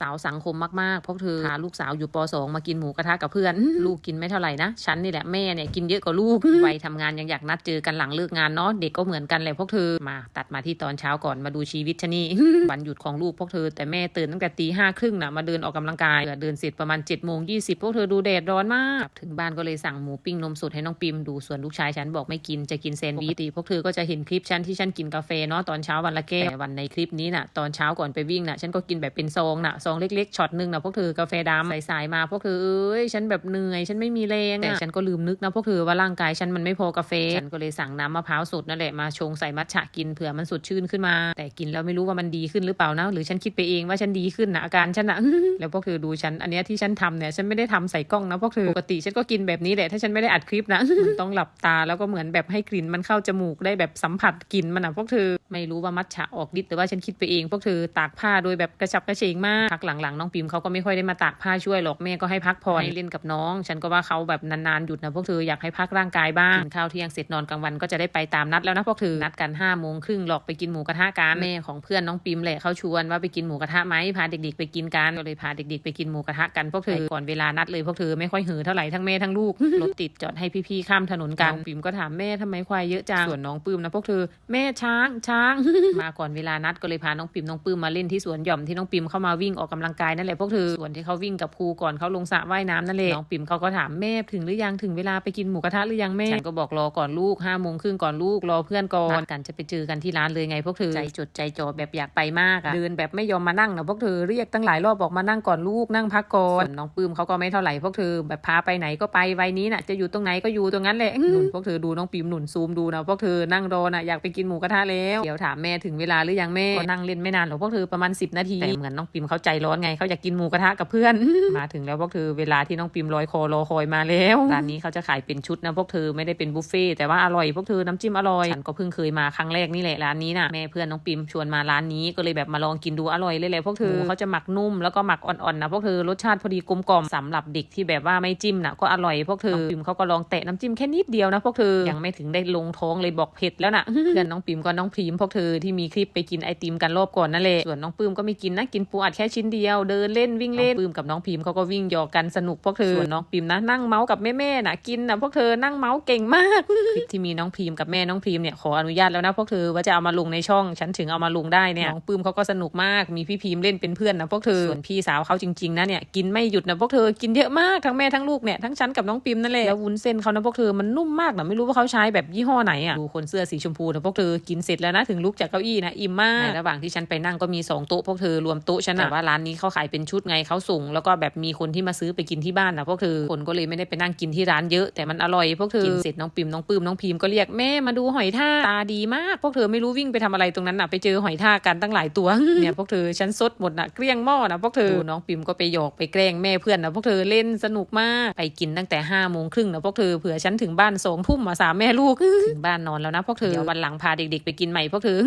สาวสังคมมากๆพวกเธอพาลูกสาวอยู่ป .2 มากินหมูกระทะกับเพื่อน ลูกกินไม่เท่าไหร่นะฉันนี่แหละแม่เนี่ยกินเยอะกว่าลูกวัยทำงานยังอยากนัดเจอกันหลังเลิกงานเนาะเด็กก็เหมือนกันเลยพวกเธอมาตัดมาที่ตอนเช้าก่อนมาดูชีวิตชะนี่วันหยุดของลูกพวกเธอ แต่แม่ตื่นตั้งแต่ตีห้าครึ่งนะมาเดินออกกำลังกายเดินเสร็จประมาณ7จ็ดโมงยีพวกเธอดูแดดร้อนมากถึงบ้านก็เลยสั่งหมูปิ้งนมสดให้น้องปิมดูส่วนลูกชายฉันบอกไม่กินจะกินแซนด์วิชปกติพวกเธอก็จะเห็นคลิปฉันที่ฉันกินกาแฟเนาะตอนเช้าวันละแก้วแต่วันในคลิปนี้น่ะตอนเช้าก่อนไปวิ่งน่ะฉันก็กินแบบเป็นซองน่ะซองเล็กๆช็อตหนึ่งนะพวกเธอกาแฟดำสายๆมาพวกเธอเอ้ยฉันแบบเหนื่อย ฉันไม่มีแรงแต่ฉันก็ลืมนึกนะพวกเธอว่าร่างกายฉันมันไม่พอกาแฟฉันก็เลยสั่งน้ำมะพร้าวสดนั่นแหละมาชงใส่มัทฉะกินเผื่อมันสดชื่นขึ้นมา แต่กินแล้วไม่รู้ว่ามันดีขึ้นหรือเปล่านะหรือฉันคิดไปเองว่าฉันดีขึ้นนะอาการฉันนะแล้วพวกเธอดูฉันอันเนี้ยที่ฉันทำเนี่ยฉันไม่ได้ทำใส่กล้องนะพวกเธอปกติฉันก็กินแบบนี้แหละถ้าฉันไม่ได้อัดคลิปนะมันต้องหลับตาแล้วก็เหมือนแบบให้กลิ่นมันเข้าจมูกได้แบบสัมผัสกลิ่นมันอะพวกเธอไม่รู้ว่ามัทฉะออกฤทธิ์แต่ว่าฉันคิดไปเอง พวกเธอตากผ้าโดยแบบกระฉับกระเฉงมากกหลังๆน้องปิมเขาก็ไม่ค่อยได้มาตากผ้าช่วยหรอกแม่ก็ให้พักผ่อนให้เล่นกับน้อง ฉันก็ว่าเขาแบบนานๆหยุดนะพวกเธออยากให้พักร่างกายบ้างกินข้าวเที่ยงเสร็จนอนกลางวันก็จะได้ไปตามนัดแล้วนะพวกเธอนัดกันห้าโมงครึ่งหลอกไปกินหมูกระทะกันแม่ของเพื่อนน้องปิมแหละเขาชวนว่าไปกินหมูกระทะไหมพาเด็กๆไปกินกันก็เลยพาเด็กๆไปกินหมูกระทะกันพวกเธอก่อนเวลานัดเลยพวกเธอไม่ค่อยหือเท่าไหร่ทั้งแม่ทั้งลูกรถติดจอดให้พี่ๆข้ามถนนกันน้องปิมก็ถามแม่ทำไมควายเยอะจังส่วนน้องปื้มนะพวกเธอแม่ช้างช้างมาก่อนเวลานัดก็เลยพาน้องปิมน้องปื้มมาเล่นที่สวนหย่อมที่น้องปิมเข้ามาวิ่งออกกำลังกายนั่นแหละพวกเธอส่วนที่เขาวิ่งกับครูก่อนเขาลงสระว่ายน้ำนั่นแหละน้องปิมเขาก็ถามแม่ถึงหรือยังถึงเวลาไปกินหมูกระทะหรือยังแม่ฉันก็บอกรอก่อนลูกห้าโมงครึ่งก่อนลูกรอเพื่อนก่อนนัดกันจะไปเจอกันที่ร้านเลยไงพวกเธอใจจดใจจ่อแบบอยากไปมากอะเดินแบบไม่ยอมมานั่งนะพวกเธอเรียกตั้งหลายรอบบอกมานั่งก่อนลูกนั่งพักก่อนส่วนน้องปื้มเขาก็ไม่เท่าไหร่พวกเธอแบบพาไปไหนก็ไปวัยนี้น่ะจะอยู่ตรงไหนก็อยู่ตรงนั้นแหละหนุนพวกเธอดูน้องปิมหนุนซูมดูนะพวกเธอนั่งรอน่ะอยากไปกินหมูกระทะแล้วเดี๋ยวถามแม่ถึงเวลาหรือยังแม่ก็นั่งเล่นไม่นานหรอกพวกเธอประมาณ 10 นาทีแต่เหมือนน้องปิมเขาใจร้อนไงเขาอยากกินหมูกระทะกับเพื่อน มาถึงแล้วพวกเธอเวลาที่น้องปิมลอยคอรอคอยมาแล้วร้านนี้เขาจะขายเป็นชุดนะพวกเธอไม่ได้เป็นบุฟเฟ่ต์แต่ว่าอร่อยพวกเธอน้ำจิ้มอร่อยฉันก็เพิ่งเคยมาครั้งแรกนี่แหละร้านนี้น่ะแม่เพื่อนน้องปิมชวนมาร้านนี้ก็เลยแบบมาลองกินดูอร่อยเลยแหละพวกเธอหมูเขาจะหมักนุ่มแล้วก็หมักอ่อนๆนะพวกเธอรสชาติพอดีกลมกล่อมสำหรับเด็กที่แบบว่าไม่จิ้มน่ะก็อร่อยพวกเธอน้องปิมเขาก็ลองแตะน้ำจิ้มแค่นิดเดียวนะพวกเธอยังไม่ถึงได้ลงท้องเลยบอกเผ็ดแล้วน่ะเพื่อนน้องปิมก็น้องพรีมพวกเธอที่มีคลิปไปกินไอติมกันรอบก่อนนั่นแหละส่วนน้องปื้มก็ไม่กินนะกินปูอัดแค่ชิ้นเดียว เดินเล่นวิ่งเล่นปื้มกับน้องพิมเขาก็วิ่งหยอกกันสนุกพวกเธอส่วนน้องพิมนะนั่งเมาส์กับแม่ๆน่ะกินน่ะพวกเธอนั่งเมาส์เก่งมากคลิปที่มีน้องพิมกับแม่น้องพิมเนี่ยขออนุญาตแล้วนะพวกเธอว่าจะเอามาลงในช่องฉันถึงเอามาลงได้เนี่ยน้องปื้มเขาก็สนุกมากมีพี่พิมเล่นเป็นเพื่อนนะพวกเธอส่วนพี่สาวเขาจริงๆนะเนี่ยกินไม่หยุดนะพวกเธอกินเยอะมากทั้งแม่ทั้งลูกเนี่ยทั้งฉันกับน้องพิมนั่นแหละแล้ววุ้นเส้นเขานะพวกเธอมันนุ่มมากนะไม่รู้ว่าเขาใช้แบบยี่ห้อไหนอะดูคนเสื้อสีชมพูนะพวกเธอกินเสร็จแล้วนะถึงลุกจากเก้าอี้นะอิ่มมากในระหว่างที่ฉันไปนั่งก็มีสองโต๊ะพวกเธอรวมโต๊ะฉันนะแต่ว่าร้านนี้เขาขายเป็นชุดไงเขาส่ง แล้วก็แบบมีคนที่มาซื้อไปกินที่บ้านนะพวกเธอคนก็เลยไม่ได้ไปนั่งกินที่ร้านเยอะแต่มันอร่อยพวกเธอกินเสร็จน้องปิมน้องปื้มน้องพิมก็เรียกแม่มาดูหอยทากตาดีมากพวกเธอไม่รู้วิ่งไปทำอะไรตรงนั้นน่ะไปเจอหอยทากกันตั้งหลายตัวเนี่ยพวกเธอฉันซดหมดน่ะเกลี้ยงหม้อนะพวกเธอดูน้องปิมก็ไปหยอกไปแกล้งแม่เพื่อนนะพวกเธอเล่นสนุกมากไปกินตั้งแต่ห้าโมงครึ่งนะพวกเธอเผื่อฉันถึงบ้านสองทุ่มมาสามแม่ลูกถึงบ้านนอนแล้วนะพวกเธอเดี๋ยววันหลังพาเด็กๆไปกินใหม่พวกเธอ